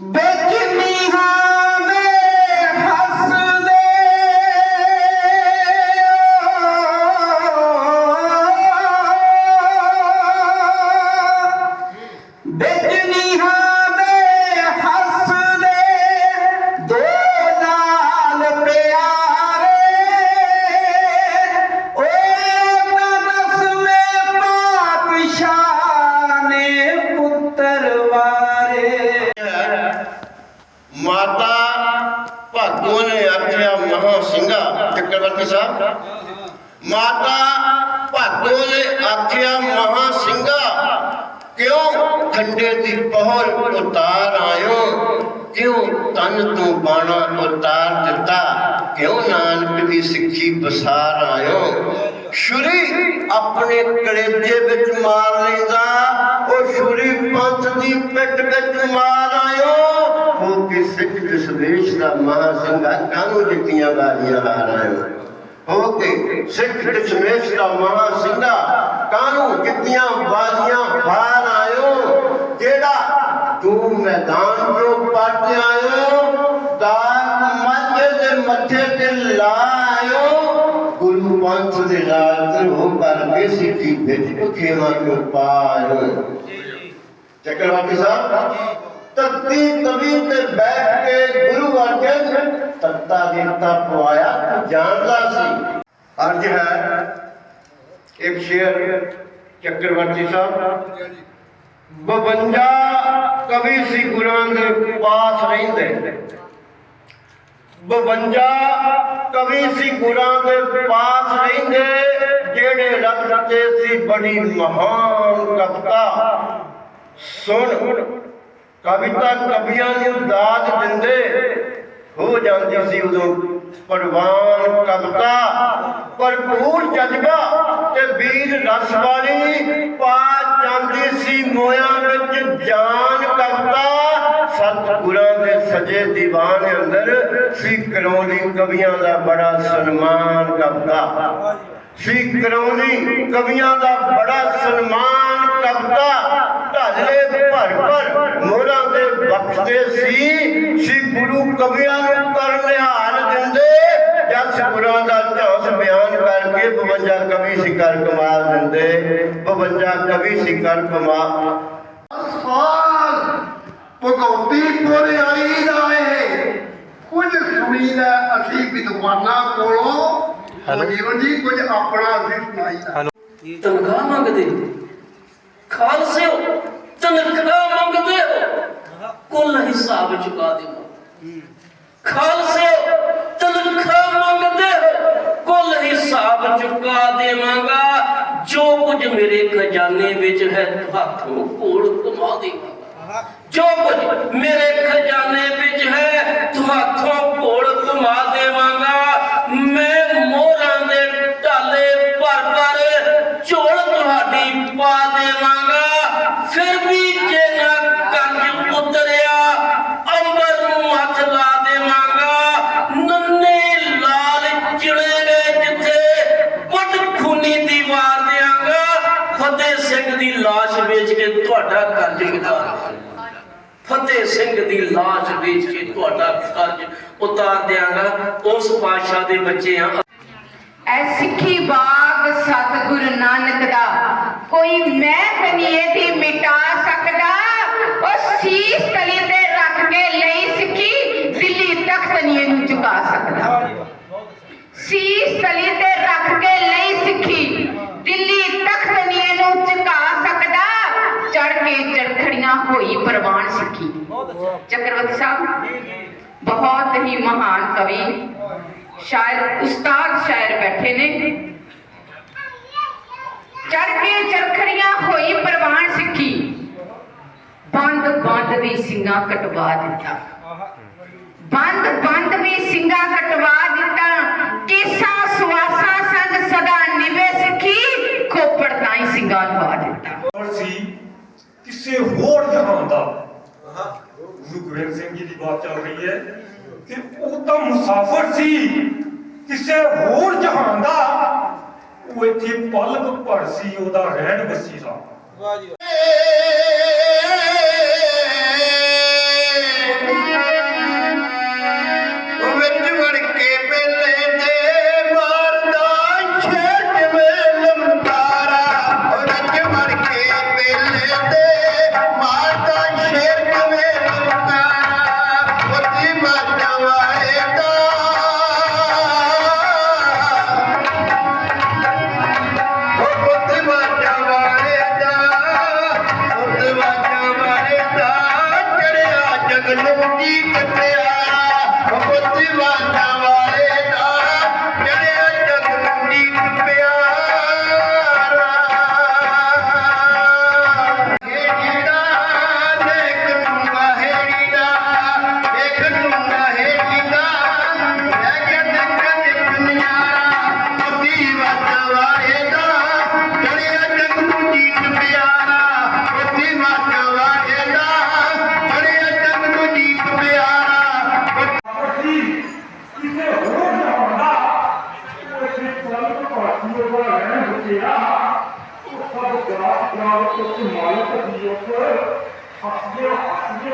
Baby. ਚੱਕਰਵਰਤੀ ਸਾਹਿਬ। ਮਾਤਾ ਭਾਗੋ ਨੇ ਆਖਿਆ ਮਹਾ ਸਿੰਘਾ, ਕਿਉਂ ਖੰਡੇ ਦੀ ਪਹਰ ਉਤਾਰ ਆਇਓ? ਕਿਉਂ ਤਨ ਤੋਂ ਬਾਣਾ ਉਤਾਰ ਦਿੱਤਾ? ਕਿਉਂ ਨਾਨਕ ਦੀ ਸਿੱਖੀ ਬਸਾਰ ਆਇਓ? ਸ਼ੁਰੀ ਆਪਣੇ ਕਲੇਜੇ ਵਿੱਚ ਮਾਰ ਲੈਂਦਾ ਉਹ ਸ਼ੁਰੀ ਪੰਥ ਦੀ ਪਿੱਠ ਵਿੱਚ ਮਾਰ ਆਇਓ। ਉਹ ਕਿ ਸਿੱਖ ਇਸ ਦੇਸ਼ ਦਾ ਮਹਾ ਸਿੰਘਾ ਕਾਨੂੰ ਜਿੱਤੀਆਂ ਬਾਜ਼ੀਆਂ ਹਾਰ ਆਇਓ? ਹੋ ਕੇ ਸਿੱਖ ਦਸ਼ਮੇਸ਼ ਦਾ ਮਹਾ ਸਿੰਘਾ ਕਾਨੂੰ ਜਿੱਤੀਆਂ ਬਾਜ਼ੀਆਂ ਹਾਰ ਆਇਓ? ਜਿਹੜਾ ਤੂੰ ਮੈਦਾਨ ਤੋਂ ਪੱਟ ਆਇਓ ਦਾਨ ਮੱਥੇ ਦੇ ਮੱਥੇ ਤੇ ਲਾਇਓ ਗੁਰੂ ਪੰਥ ਦੇ ਨਾਲ ਹੋ ਕਰਕੇ ਸਿੱਖੀ ਵਿੱਚ ਖੇਮਾ ਕਿਉ ਪਾਇਓ ਚੱਕਰਵਰਤੀ ਸਾਹਿਬ ਤੱਤੀ ਤਵੀ ਤੇ ਬੈਠ ਕੇ ਗੁਰੂ ਅਰਜਨ ਤੱਤਾ ਦੇਵਤਾ ਪਵਾਇਆ ਜਾਣਦਾ ਸੀ। ਅਰਜ ਹੈ ਇੱਕ ਸ਼ੇਰ ਚੱਕਰਵਰਤੀ ਸਾਹਿਬ 52 ਕਵੀ ਸੀ ਗੁਰਾਂ ਦੇ ਪਾਸ ਰਹਿੰਦੇ। 52 ਕਵੀ ਸੀ ਗੁਰਾਂ ਦੇ ਪਾਸ ਰਹਿੰਦੇ, ਜਿਹੜੇ ਰਚਤੇ ਸੀ ਬੜੀ ਮਹਾਨ ਕਵਿਤਾ। ਸੁਣ। ਕਵਿਤਾ ਕਵੀਆਂ ਨੂੰ ਦਾਦ ਦਿੰਦੇ। ਹੋ ਜਾਂਦੀ ਸੀ ਉਦੋਂ ਪਰਵਾਨ ਕਵਿਤਾ ਭਰਪੂਰ ਜਜ਼ਬਾ ਤੇ ਵੀਰ ਰਸ ਵਾਲੀ ਪਾ ਜਾਂਦੀ ਸੀ ਮੋਇਆਂ ਵਿੱਚ ਜਾਨ ਕਵਿਤਾ। ਸਤਿਗੁਰਾਂ ਦੇ ਸਜੇ ਦੀਵਾਨ ਅੰਦਰ ਸੀ ਕਰੋਲੀ ਕਵੀਆਂ ਦਾ ਬੜਾ ਸਨਮਾਨ ਕਵਿਤਾ। ਸੀ ਕਰੋਲੀ ਕਵੀਆਂ ਦਾ ਬੜਾ ਸਨਮਾਨ ਕਵਿਤਾ। ਢਾਲੇ ਭਰ ਭਰ ਮੋਹਰਾਂ ਦੇ ਬਖਸ਼ਦੇ ਸੀ। ਸੀ ਗੁਰੂ ਕਵੀਆਂ ਨੂੰ ਕਰ ਨਿਹਾਲ ਦਿੰਦੇ। ਜਸ ਗੁਰਾਂ ਦਾ ਝੋਸ ਬਿਆਨ ਕਰਕੇ 52 ਕਵੀ ਸੀ ਕਰ ਕਮਾਲ ਦਿੰਦੇ। 52 ਕਵੀ ਸੀ ਕਰ ਕਮਾਲ। ਸਾਲ ਭਗਉਤੀ ਪੁਰ ਆਈ ਦਾ ਏ ਕੁਝ ਸੁਣੀਦਾ ਅਸੀਂ ਵਿਦਵਾਨਾਂ ਕੋਲੋਂ। ਜੀਵਨ ਜੀ ਕੁਝ ਆਪਣਾ ਅਸੀਂ ਸੁਣਾਈਦਾ ਤਨਖਾਹ ਮੰਗਦੇ। ਹੋ ਖਾਲਸਿਓ ਤਨਖਾਹ ਮੰਗਦੇ ਹੋ ਕੁੱਲ ਹਿਸਾਬ ਚੁਕਾ ਦੇਵਾਂ ਖਾਲਸਿਓ ਤਨਖਾਹ ਮੰਗਦੇ ਕੁੱਲ ਹਿਸਾਬ ਚੁਕਾ ਦੇਵਾਂਗਾ। ਜੋ ਕੁਝ ਮੇਰੇ ਖਜ਼ਾਨੇ ਵਿੱਚ ਹੈ ਹੱਥੋਂ ਕੋਲ ਕਮਾ ਦੇਵਾਂਗਾ। ਜੋ ਕੁਝ ਮੇਰੇ ਖਜ਼ਾਨੇ ਵਿੱਚ ਹੈ ਤੁਹਾਥੋਂ ਕੋਲ ਤੁਹਾਡਾ ਕਰਜ਼ ਉਤਾਰ ਫਤਿਹ ਸਿੰਘ ਦੀ ਲਾਸ਼ ਵੇਚ ਕੇ ਤੁਹਾਡਾ ਕਰਜ਼ ਉਤਾਰ ਦਿਆਂਗਾ ਉਸ ਪਾਤਸ਼ਾਹ ਦੇ ਬੱਚੇ ਆ। ਐ ਸਿੱਖੀ ਬਾਗ ਸਤਿਗੁਰੂ ਨਾਨਕ ਦਾ। ਕੋਈ ਮੈਂ ਬਨੀਏ ਦੀ ਮਿਟਾ ਸਕਦਾ। ਉਹ ਸੀਸ ਤਲੀ ਤੇ ਰੱਖ ਕੇ ਲਈ ਸਿੱਖੀ, ਦਿੱਲੀ ਤਖਤ ਨਹੀਂ ਇਹਨੂੰ ਝੁਕਾ ਸਕਦਾ। ਸੀਸ ਤਲੀ ਤੇ ਰੱਖ ਕੇ ਲਈ ਸਿੱਖੀ ਹੋਈ ਪ੍ਰਵਾਨ ਸਿੱਖੀ। ਚੱਕਰਵਰਤੀ ਸਾਹਿਬ, ਬਹੁਤ ਹੀ ਮਹਾਨ ਕਵੀ, ਸ਼ਾਇਰ ਉਸਤਾਦ ਸ਼ਾਇਰ ਬੈਠੇ ਨੇ। ਚੜ ਕੇ ਚਰਖੜੀਆਂ ਹੋਈ ਪ੍ਰਵਾਨ ਸਿੱਖੀ। ਬੰਦ ਬੰਦ ਵੀ ਸਿੰਘਾਂ ਕਟਵਾ ਦਿੱਤਾ। ਬੰਦ ਬੰਦ ਵੀ ਸਿੰਘਾਂ ਕਟਵਾ ਦਿੱਤਾ। ਕੇਸਾ ਸੁਆਸਾ ਸੰਗ ਸਦਾ ਨਿਵੇ ਸਿੱਖੀ। ਖੋਪੜ ਤਾਈ ਸਿੰਘਾਂ ਲਵਾ ਦਿੱਤਾ ਔਰ ਸੀ ਕਿਸੇ ਹੋਰ ਜਹਾਨ ਦਾ ਗੁਰੂ ਗੋਬਿੰਦ ਸਿੰਘ ਜੀ ਦੀ ਬਾਤ ਚੱਲ ਰਹੀ ਹੈ ਕਿ ਉਹ ਤਾਂ ਮੁਸਾਫਰ ਸੀ, ਕਿਸੇ ਹੋਰ ਜਹਾਨ ਦਾ। ਉਹ ਇੱਥੇ ਪਲਕ ਭਰ ਕਿਸੇ ਹੋਰ ਜਹਾਂਦਾ ਉਹ ਇੱਥੇ ਚੱਲ ਕੇ ਪਾਸੀ ਉਹ ਰਹਿਣ ਬਚਿਆ ਉਹ ਸਭ ਗਾਤ ਗਾਤ ਉਸ ਮਾਲਕ ਦੀ ਉਸ ਹੱਸਦੇ ਹੱਸਦੇ